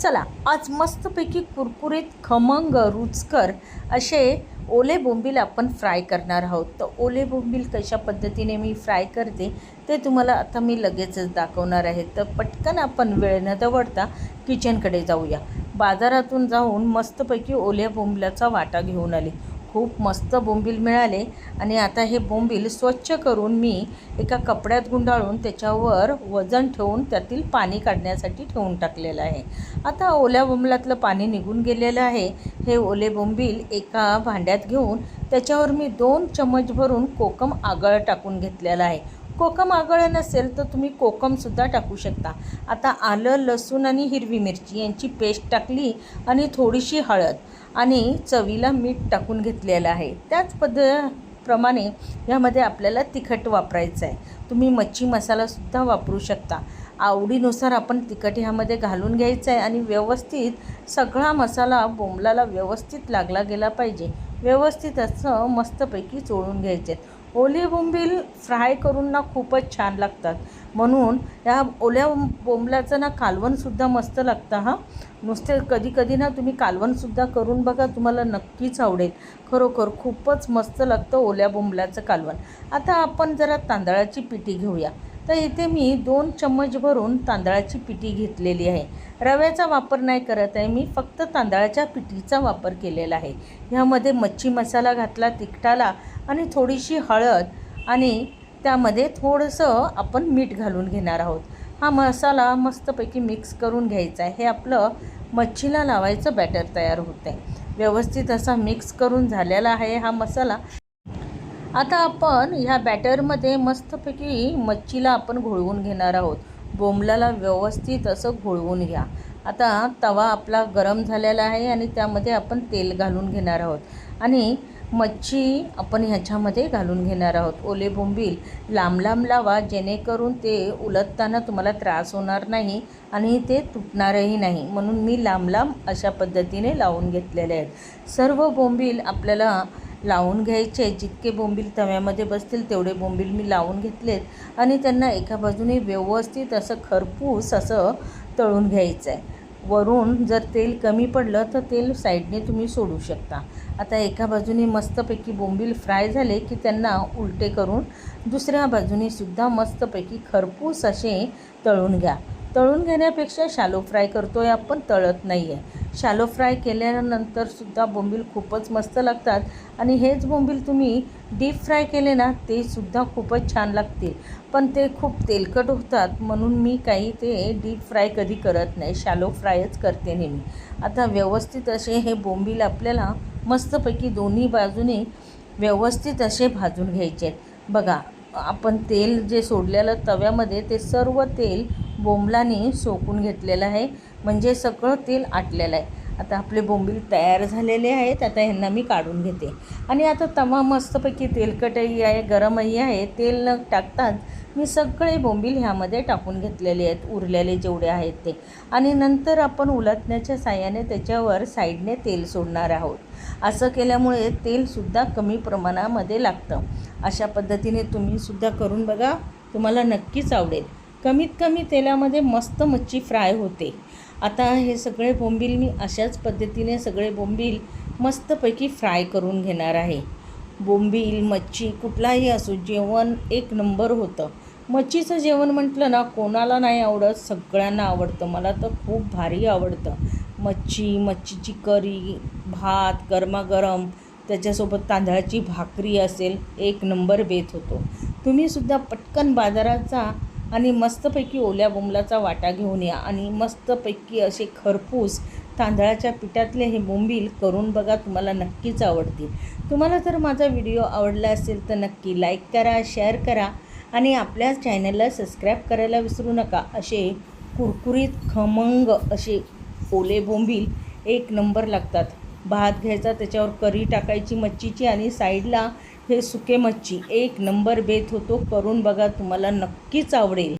चला आज मस्तपैकी कुरकुरीत खमंग रुचकर असे ओले बोंबील आपण फ्राय करणार आहोत. तर ओले बोंबील कशा पद्धतीने मी फ्राय करते ते तुम्हाला आता मी लगेचच दाखवणार आहे. तर पटकन आपण वेळ न दवडता किचनकडे जाऊया. बाजारातून जाऊन मस्तपैकी ओल्या बोंबल्याचा वाटा घेऊन आले. खूप मस्त बोंबील मिळाले. आणि आता हे बोंबील स्वच्छ करून मी एका कपड्यात गुंडाळून त्याच्यावर वजन ठेवून त्यातील पाणी काढण्यासाठी ठेवून टाकलेलं आहे. आता ओल्या बोंबलातलं पाणी निघून गेलेलं आहे. हे ओले बोंबील एका भांड्यात घेऊन त्याच्यावर मी दोन चमच भरून कोकम आगळ टाकून घेतलेलं आहे. कोकम आगळं नसेल तर तुम्ही कोकमसुद्धा टाकू शकता. आता आलं लसूण आणि हिरवी मिरची यांची पेस्ट टाकली आणि थोडीशी हळद आणि चवीला मीठ टाकून घेतलेलं आहे. त्याच पद्ध प्रमाणे यामध्ये आपल्याला तिखट वापरायचं आहे तुम्ही मच्छी मसालासुद्धा वापरू शकता. आवडीनुसार आपण तिखट ह्यामध्ये घालून घ्यायचं आहे आणि व्यवस्थित सगळा मसाला बोंबलाला व्यवस्थित लागला गेला पाहिजे. व्यवस्थित असं मस्तपैकी चोळून घ्यायचे आहेत ओले बोंबील फ्राय करून ना खूपच छान लागतात. म्हणून या ओल्या बोंबलाचं ना कालवणसुद्धा मस्त लागतं हां. नुसते कधी कधी ना तुम्ही कालवणसुद्धा करून बघा तुम्हाला नक्कीच आवडेल. खरोखर खूपच मस्त लागतं ओल्या बोंबलाचं कालवण. आता आपण जरा तांदळाची पिठी घेऊया. तर इथे मी दोन चम्मच भरून तांदळाची पिठी घेतलेली आहे. रव्याचा वापर नाही करत आहे मी फक्त तांदळाच्या पिठीचा वापर केलेला आहे. ह्यामध्ये मच्छी मसाला घातला तिखटाला आणि थोडीशी हळद आणि त्यामध्ये थोडंसं आपण मीठ घालून घेणार आहोत. हा मसाला मस्तपैकी मिक्स करून घ्यायचा आहे. हे आपलं मच्छीला लावायचं बॅटर तयार होतं आहे व्यवस्थित असा मिक्स करून झालेला आहे हा मसाला. आता आपण ह्या बॅटरमध्ये मस्तपैकी मच्छीला आपण घोळवून घेणार आहोत. बोंबलाला व्यवस्थित असं घोळवून घ्या. आता तवा आपला गरम झालेला आहे आणि त्यामध्ये आपण तेल घालून घेणार आहोत. आणि मच्छी आपण ह्याच्यामध्ये घालून घेणार आहोत. ओले बोंबील लांब लांब लावा जेणेकरून ते उलटताना तुम्हाला त्रास होणार नाही आणि ते तुटणारही नाही. म्हणून मी लांब लांब अशा पद्धतीने लावून घेतलेले आहेत. सर्व बोंबील आपल्याला लावून घ्यायचे. जितके बोंबील तव्यामध्ये बसतील तेवढे बोंबील मी लावून घेतलेत आणि त्यांना एका बाजूने व्यवस्थित असं खरपूस असं तळून घ्यायचं आहे वरून जर तेल कमी पडलं तर तेल साईडने तुम्ही सोडू शकता. आता एका बाजूने मस्तपैकी बोंबील फ्राय झाले की त्यांना उलटे करून दुसऱ्या बाजूने सुद्धा मस्तपैकी खरपूस असे तळून घ्या. तळून घेण्यापेक्षा शालो फ्राय करतो आहे आपण तळत नाही आहे शालो फ्राय केल्यानंतरसुद्धा बोंबील खूपच मस्त लागतात. आणि हेच बोंबील तुम्ही डीप फ्राय केले ना ते सुद्धा खूपच छान लागतील. पण ते खूप तेलकट होतात म्हणून मी काही ते डीप फ्राय कधी करत नाही. शालो फ्रायच करते नेहमी. आता व्यवस्थित असे हे बोंबील आपल्याला मस्तपैकी दोन्ही बाजूने व्यवस्थित असे भाजून घ्यायचे आहेत. बघा आपण तेल जे सोडलेलं तव्यामध्ये ते सर्व तेल बोंबलाने सोकून घेतलेलं आहे. म्हणजे सगळं तेल आटलेलं आहे. आता आपले बोंबील तयार झालेले आहेत. आता ह्यांना मी काढून घेते. आणि आता तवा मस्तपैकी तेलकटही आहे गरमही आहे. तेल न टाकताच मी सगळे बोंबील ह्यामध्ये टाकून घेतलेले आहेत. उरलेले जेवढे आहेत ते. आणि नंतर आपण उलटण्याच्या साह्याने त्याच्यावर साईडने तेल सोडणार आहोत. असं केल्यामुळे तेलसुद्धा कमी प्रमाणामध्ये लागतं. अशा पद्धतीने तुम्हीसुद्धा करून बघा. तुम्हाला नक्कीच आवडेल. कमीत कमी तेलामध्ये मस्त मच्छी फ्राय होते. आता हे सगळे बोंबील मी अशाच पद्धतीने सगळे बोंबील मस्तपैकी फ्राय करून घेणार आहे. बोंबील मच्छी कुठलाही असो जेवण एक नंबर होतं. मच्छीचं जेवण म्हटलं ना कोणाला नाही आवडत सगळ्यांना आवडतं. मला तर खूप भारी आवडतं. मच्छी मच्छीची करी भात गरमागरम त्याच्यासोबत तांदळाची भाकरी असेल एक नंबर बेत होतो. तुम्हीसुद्धा पटकन बाजारात जा आणि मस्तपैकी ओल्या बोंबलाचा वाटा घेऊन या आणि मस्तपैकी असे खरपूस तांदळाच्या पिठातले हे बोंबील करून बघा तुम्हाला नक्कीच आवडतील. तुम्हाला जर माझा व्हिडिओ आवडला असेल तर नक्की लाईक करा शेअर करा आणि आपल्या चॅनलला सबस्क्राईब करायला विसरू नका. असे कुरकुरीत खमंग असे ओले बोंबील एक नंबर लागतात. भात घ्यायचा त्याच्यावर करी टाकायची मच्छीची आणि साईडला हे सुके मच्छी. एक नंबर बेत होतो. करून बघा तुम्हाला नक्कीच आवडेल.